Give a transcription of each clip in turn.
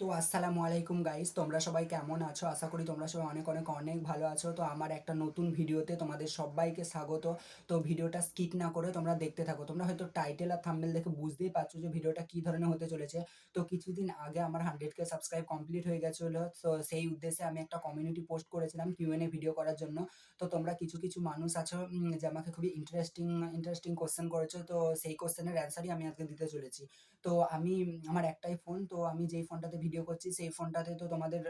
তো আসসালামু আলাইকুম গাইস তোমরা সবাই কেমন আছো? আশা করি তোমরা সবাই অনেক অনেক অনেক ভালো আছো। তো আমার একটা নতুন ভিডিওতে তোমাদের সবাইকে স্বাগত। তো ভিডিওটা স্কিপ না করে তোমরা দেখতে থাকো। তোমরা হয়তো টাইটেল আর থাম্বনেল দেখে বুঝতেই পারছ যে ভিডিওটা কী ধরনের হতে চলেছে। তো কিছুদিন আগে আমার হান্ড্রেড কে সাবস্ক্রাইব কমপ্লিট হয়ে গেছিল। তো সেই উদ্দেশ্যে আমি একটা কমিউনিটি পোস্ট করেছিলাম কিউএনএ ভিডিও করার জন্য। তো তোমরা কিছু কিছু মানুষ আছো যে আমাকে খুবই ইন্টারেস্টিং ইন্টারেস্টিং কোশ্চেন করেছ। তো সেই কোশ্চেনের অ্যান্সারই আমি আজকে দিতে চলেছি। তো আমি, আমার একটাই ফোন তো আমি যেই ফোনটাতে ভিডিও করছি, সেই ফোনটাতে তো তোমাদের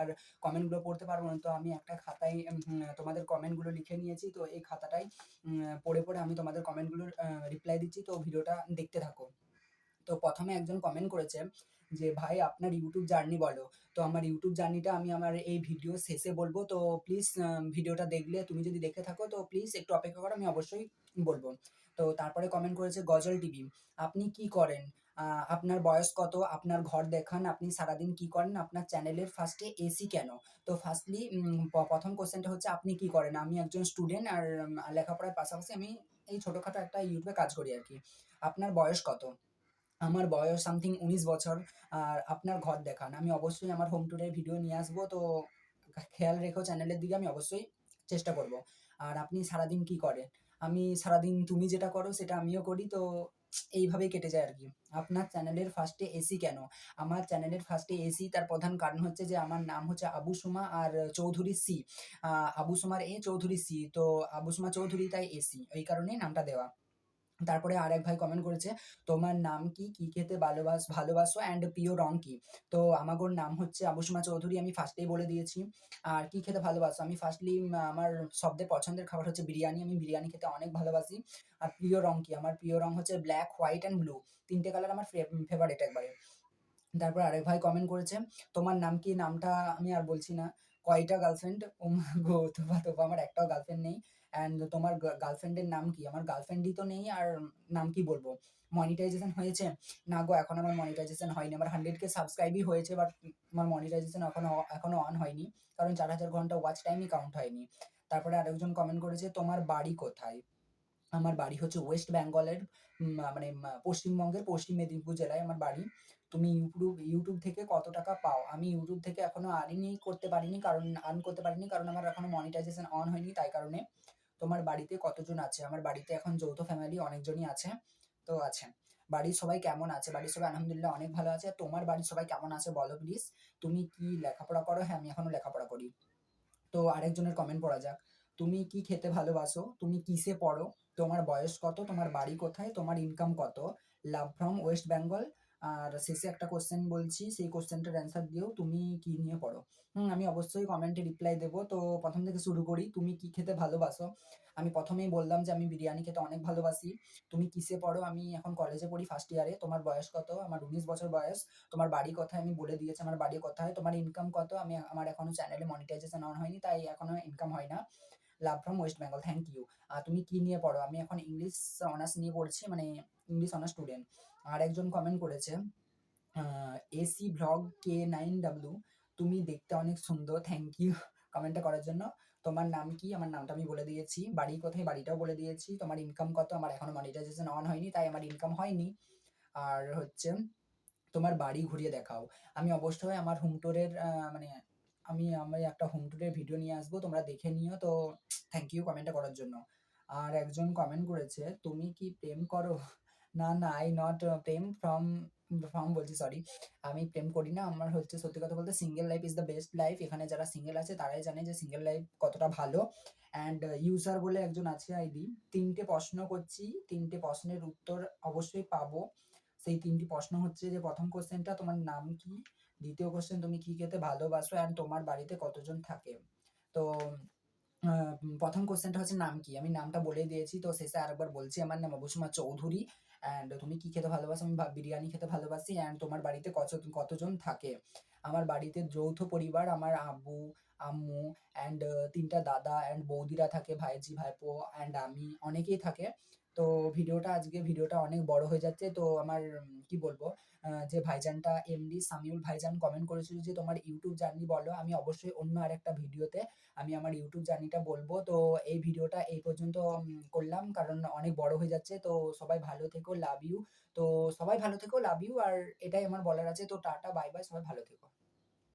আর কমেন্টগুলো পড়তে পারব না। তো আমি একটা খাতায় তোমাদের কমেন্টগুলো লিখে নিয়েছি। তো এই খাতাটাই পড়ে পড়ে আমি তোমাদের কমেন্টগুলোর রিপ্লাই দিচ্ছি। তো ভিডিওটা দেখতে থাকো। তো প্রথমে একজন কমেন্ট করেছে যে, ভাই, আপনার ইউটিউব জার্নি বলো। তো আমার ইউটিউব জার্নিটা আমি আমার এই ভিডিও শেষে বলব। তো প্লিজ ভিডিওটা দেখলে, তুমি যদি দেখে থাকো, তো প্লিজ একটু অপেক্ষা করো, আমি অবশ্যই বলব। তো তারপরে কমেন্ট করেছে, গজল টিভি, আপনি কি করেন? আপনার বয়স কত, আপনার ঘর দেখান, আপনি সারাদিন কি করেন, আপনার চ্যানেলের ফার্স্টে এসি কেন? তো ফার্স্টলি প্রথম কোশ্চেনটা হচ্ছে, আপনি কি করেন? আমি একজন স্টুডেন্ট আর লেখাপড়ার পাশাপাশি আমি এই ছোটোখাটো একটা ইউটিউবে কাজ করি আর কি। আপনার বয়স কত? আমার বয়স সামথিং উনিশ বছর, আর আপনার ঘর দেখান। আমি অবশ্যই আমার হোম ট্যুরের ভিডিও নিয়ে আসব, তো খেয়াল রেখো চ্যানেলের দিকে, আমি অবশ্যই চেষ্টা করব। আর আপনি সারাদিন কি করেন? আমি সারাদিন তুমি যেটা করো, সেটা আমিও করি, তো এইভাবেই কেটে যায় আর কি আপনার চ্যানেলের ফার্স্টে এসি কেন? আমার চ্যানেলের ফার্স্টে এসি তার প্রধান কারণ হচ্ছে যে, আমার নাম হচ্ছে আবু সুমা আর চৌধুরী সি আবু সুমার এ চৌধুরী সি তো আবু সুমা, চৌধুরী তাই এসি এই কারণেই নামটা দেওয়া। তারপরে আর এক ভাই কমেন্ট করেছে, তোমার নাম কি? কি খেতে ভালোবাস, ভালোবাসো? অ্যান্ড প্রিয় রং কি? তো আমাগোর নাম হচ্ছে আবুসমা চৌধুরী, আমি ফার্স্টেই বলে দিয়েছি। আর কি খেতে ভালোবাসো? আমি ফার্স্টলি আমার সবদের পছন্দের খাবার হচ্ছে বিরিয়ানি। আমি বিরিয়ানি খেতে অনেক ভালোবাসি। আর প্রিয় রং কি? আমার প্রিয় রং হচ্ছে ব্ল্যাক হোয়াইট অ্যান্ড ব্লু তিনটে কালার আমার ফেভারিট একবারে। তারপর আরেক ভাই কমেন্ট করেছে, তোমার নাম কি? নামটা আমি আর বলছি না। কয়টা গার্লফ্রেন্ড গো তোবা তোবা আমার একটাও গার্লফ্রেন্ড নেই। অ্যান্ড তোমার গার্লফ্রেন্ডের নাম কি? আমার গার্লফ্রেন্ডই তো নেই, আর নাম কি বলব? মনিটাইজেশন হয়েছে? না গো, এখন আমার মনিটাইজেশন হয়নি। আমার হান্ড্রেড কে সাবস্ক্রাইবই হয়েছে বাট আমার মনিটাইজেশন এখনও এখনও অন হয়নি। কারণ চার হাজার ঘণ্টা ওয়াচ টাইমই কাউন্ট হয়নি। তারপরে আরেকজন কমেন্ট করেছে, তোমার বাড়ি কোথায়? আমার বাড়ি হচ্ছে ওয়েস্ট বেঙ্গলের মানে পশ্চিমবঙ্গের পশ্চিম মেদিনীপুর জেলায় আমার বাড়ি। তুমি ইউটিউব ইউটিউব থেকে কত টাকা পাও? আমি ইউটিউব থেকে এখনও আর্নই করতে পারিনি, কারণ আর্ন করতে পারিনি, কারণ আমার এখনও মনিটাইজেশন অন হয়নি, তাই কারণে তোমার বাড়িতে কতজন আছে? আমার বাড়িতে এখন যৌথ ফ্যামিলি অনেকজনই আছে, তো আছে। বাড়ির সবাই কেমন আছে? বাড়ির সবাই আলহামদুলিল্লাহ অনেক ভালো আছে। তোমার বাড়ির সবাই কেমন আছে বলো প্লিজ তুমি কি লেখাপড়া করো? হ্যাঁ আমি এখনও লেখাপড়া করি। তো আরেকজনের কমেন্ট পড়া যাক। তুমি কি খেতে ভালোবাসো? তুমি কিসে পড়ো? তোমার বয়স কত? তোমার বাড়ি কোথায়? তোমার ইনকাম কত? লাভ ফ্রম ওয়েস্ট বেঙ্গল আর শেষে একটা কোশ্চেন বলছি, সেই কোশ্চেনটার অ্যান্সার দিও তুমি কি নিয়ে পড়ো? হুম, আমি অবশ্যই কমেন্টে রিপ্লাই দেবো। তো প্রথম থেকে শুরু করি, তুমি কি খেতে ভালোবাসো? আমি প্রথমেই বললাম যে আমি বিরিয়ানি খেতে অনেক ভালোবাসি। তুমি কিসে পড়ো? আমি এখন কলেজে পড়ি ফার্স্ট ইয়ারে তোমার বয়স কত? আমার উনিশ বছর বয়স। তোমার বাড়ি কোথায়? আমি বলে দিয়েছি আমার বাড়ি কোথায়। তোমার ইনকাম কত? আমি, আমার এখনও চ্যানেলে মনিটাইজেশন অন হয়নি, তাই এখনও ইনকাম হয় না। Love from West Bengal thank you তুমি কি নিয়ে পড়ো? আমি এখন ইংলিশ অনার্স নিয়ে পড়ছি মানে ইংলিশ অনার্স স্টুডেন্ট আর একজন কমেন্ট করেছে AC vlog K nine W তুমি দেখতে অনেক সুন্দর থ্যাংক ইউ কমেন্টটা করার জন্য। তোমার নাম কি? আমার নামটা আমি বলে দিয়েছি। বাড়ি কোথায়? বাড়িটাও বলে দিয়েছি। তোমার ইনকাম কত? আমার এখনও মনিটাইজেশন অন হয়নি, তাই আমার ইনকাম হয়নি। আর হচ্ছে, তোমার বাড়ি ঘুরিয়ে দেখাও। আমি অবশ্যই আমার হোম মানে আমি আমি একটা হোম ট্যুরের ভিডিও নিয়ে আসব, তোমরা দেখে নিও। তো থ্যাংক ইউ কমেন্টটা করার জন্য। আর একজন কমেন্ট করেছে, তুমি কি প্রেম করো? না না আই নট প্রেম ফ্রম ফ্রম বলছি সরি আমি প্রেম করি না, আমার হচ্ছে সত্যি কথা বলতে single life is the best life এখানে যারা সিঙ্গেল আছে, তারাই জানে যে সিঙ্গেল লাইফ কতটা ভালো। অ্যান্ড ইউজার বলে একজন আছে আইডি তিনটে প্রশ্ন করছি, তিনটে প্রশ্নের উত্তর অবশ্যই পাবো। সেই তিনটি প্রশ্ন হচ্ছে যে, প্রথম কোশ্চেনটা তোমার নাম কি? দ্বিতীয় কোশ্চেন তুমি কি খেতে ভালোবাসো অ্যান্ড তোমার বাড়িতে কতজন থাকে? তো প্রথম কোশ্চেনটা হচ্ছে নাম কি? আমি নামটা বলে দিয়েছি, তো শেষে আরেকবার বলছি, আমার নাম অবসুমা চৌধুরী অ্যান্ড তুমি কি খেতে ভালোবাসো? আমি বিরিয়ানি খেতে ভালোবাসি অ্যান্ড তোমার বাড়িতে কত, কতজন থাকে? আমার বাড়িতে যৌথ পরিবার, আমার আব্বু, আম্মু অ্যান্ড তিনটা দাদা অ্যান্ড বৌদিরা থাকে, ভাইজি, ভাইপো অ্যান্ড আমি অনেকেই থাকে। তো ভিডিওটা আজকে ভিডিওটা অনেক বড় হয়ে যাচ্ছে। তো আমার কি বলব? যে ভাইজানটা এমডি সামিউল ভাইজান কমেন্ট করেছিল যে, "তোমার ইউটিউব জার্নি বলো।" আমি অবশ্যই অন্য আরেকটা ভিডিওতে আমি আমার ইউটিউব জার্নিটা বলব। তো এই ভিডিওটা এই পর্যন্ত করলাম কারণ অনেক বড় হয়ে যাচ্ছে। তো সবাই ভালো থেকো, লাভ ইউ। তো সবাই ভালো থেকো, লাভ ইউ। আর এটাই আমার বলার আছে। তো টাটা, বাই, বাই। সবাই ভালো থেকো।